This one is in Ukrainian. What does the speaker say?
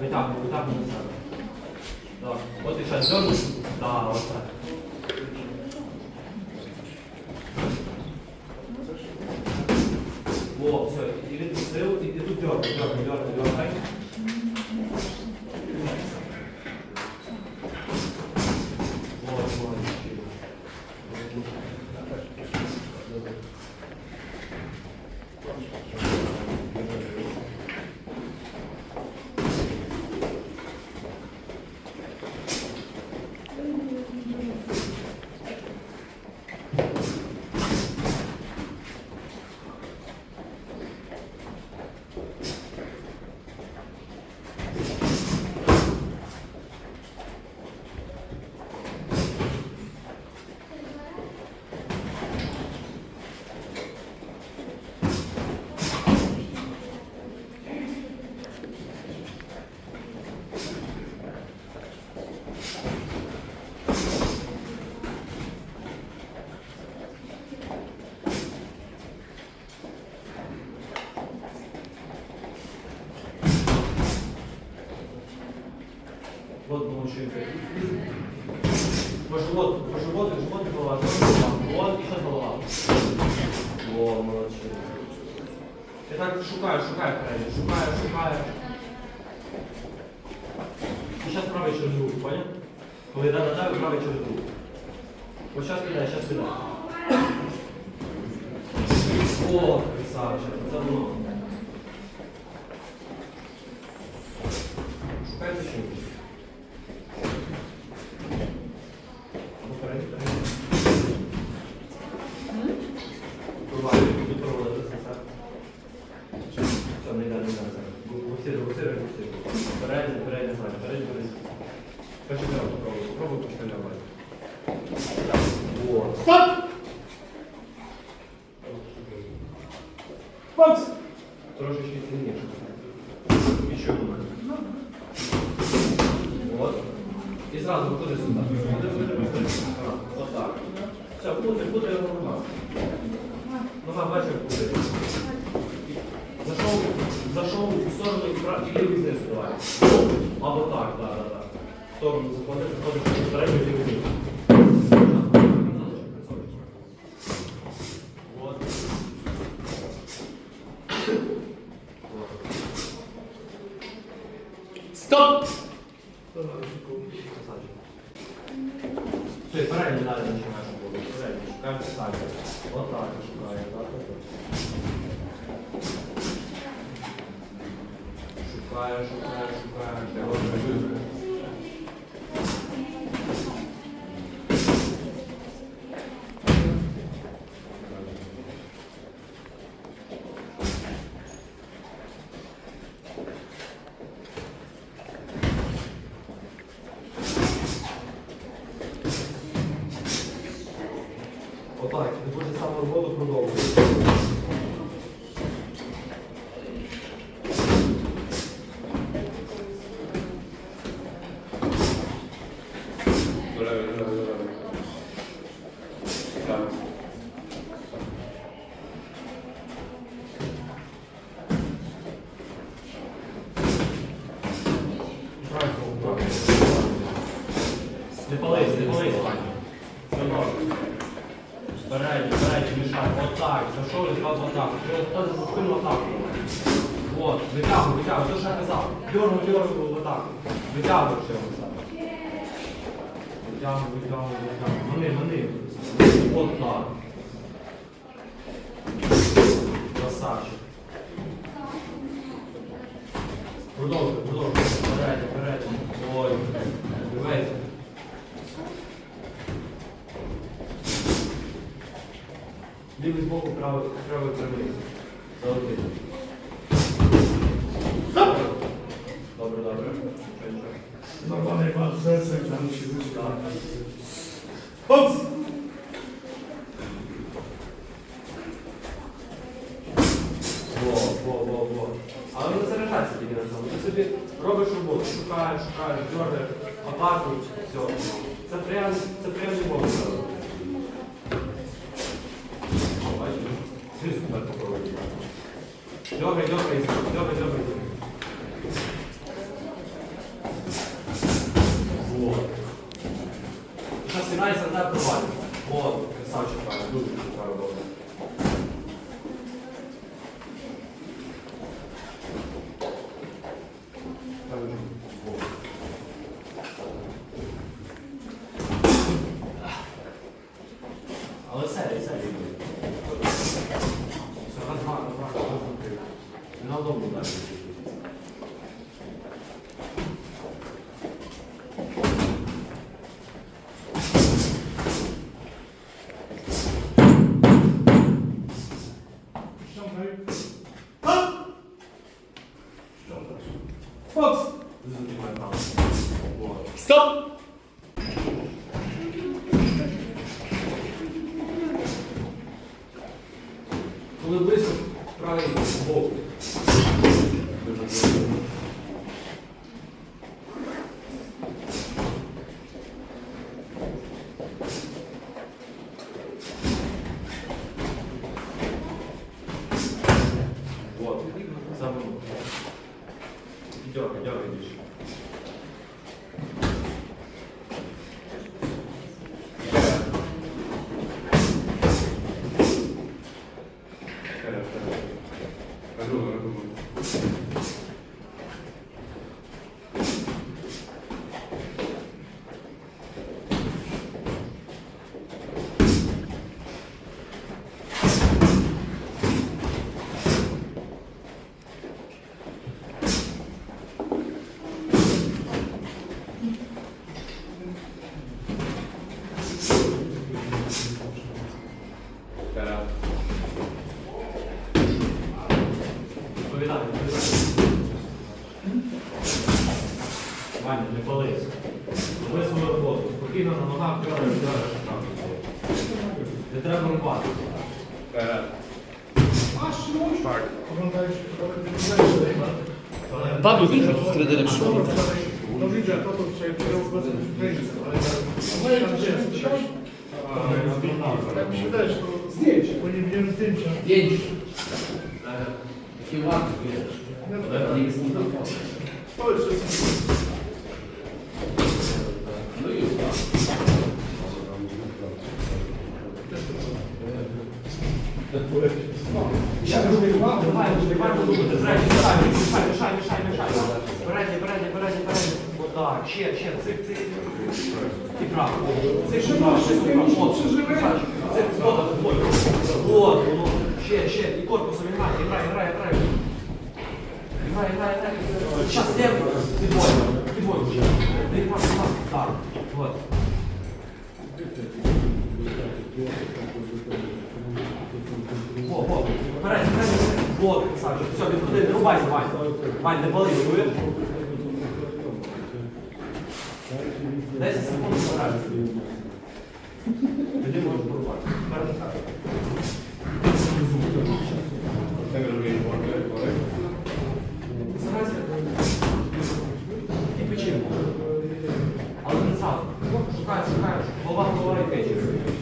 Витягуй, витягуй на себе. Так. От і ще звернув. Так, так. О, все, і відпустив, і тут дергай, дергай, дергай, дергай. Мужчинка. По животу, по животу, живот и голова. Вот, и сейчас голова. Во, молодчина. Я так шукаю, шукаю правильно, шукаю, шукаю. І зараз правий через руку, понял? Коли да, да, да, правий через руку. Вот сейчас кидай, сейчас кидай. О, красавчик, це воно. Гусири. Передньо, передньо, ззаді, передньо, передньо. Попробуй, попробуй постріляти. Вот. Стоп! Бокс! Трошечки сильніше. Еще одна. Вот. І зразу виходи сюди. Виходи, виходи, виходи. Ага, Вот так. Все, буде, буде його нога. Нога, бачиш, буде. Зайшов, зайшов в сторону і прав- і лівий знизу давай. Або так, так, так, так. В сторону заходиш, заходиш, передню знизу. Вот. Стоп! Все, і передній далі починаєш буде. Передній, шукаємо писати. Отак шукаємо, так, так. Шукаю, шукаю, шукаю. Не пались, не пались. Передній, передній мішай. Отак. Зайшов і зразу отак. Хтось за спину отак. От, витягуй, витягуй. То що я казав. Дьоргу, дьоргу, отак. Витягуй ще отак. Витягуй, витягуй, витягуй. Мани, мани. От так. Красавчик. Продовжуй, Лівий збоку, правий, правий правий. Золотий. Стоп! Добре, добре. Нічого, нічого. Нормальний ваш серце, там ще Попробуй. Дергай, дергай, などござ。Stop! Ваня, не пались. Роби свою роботу. Спокійно на ногах вперед, вперед. Не треба рубати. Вперед. Oglądałeś, oglądałeś, Paweł widzę z seredy lepszego. No widzę, to to dzisiaj teraz obecnie Ukraińcy, ale no jak to jest? Tak mi się wydaje, że to zdjęcie, bo nie widziałem zdjęcia. Zdjęć. Jakie ładne wiesz. Ale nie jest nie To Передній, передній, передній, передній. Отак, ще, ще, цик, цик. І право. Цик, ще право, ще право. Цик, от, от, от, воно. Ще, ще, і корпусом грай, грай, грай, грай. Грай, грай, грай. Сейчас, лево, підводь, підводь. Ти пас, пас, так, от. Во, во, вперед, вперед, вот, красавчик, все, відходи, не рубайся, Вань. Вань, не пали, чуєш? 10 секунд забирай. Тоді можеш порубати. Вперед, так. Старайся. І печінку. Але не сам. Шукай, шукай, голова, голова і печінка.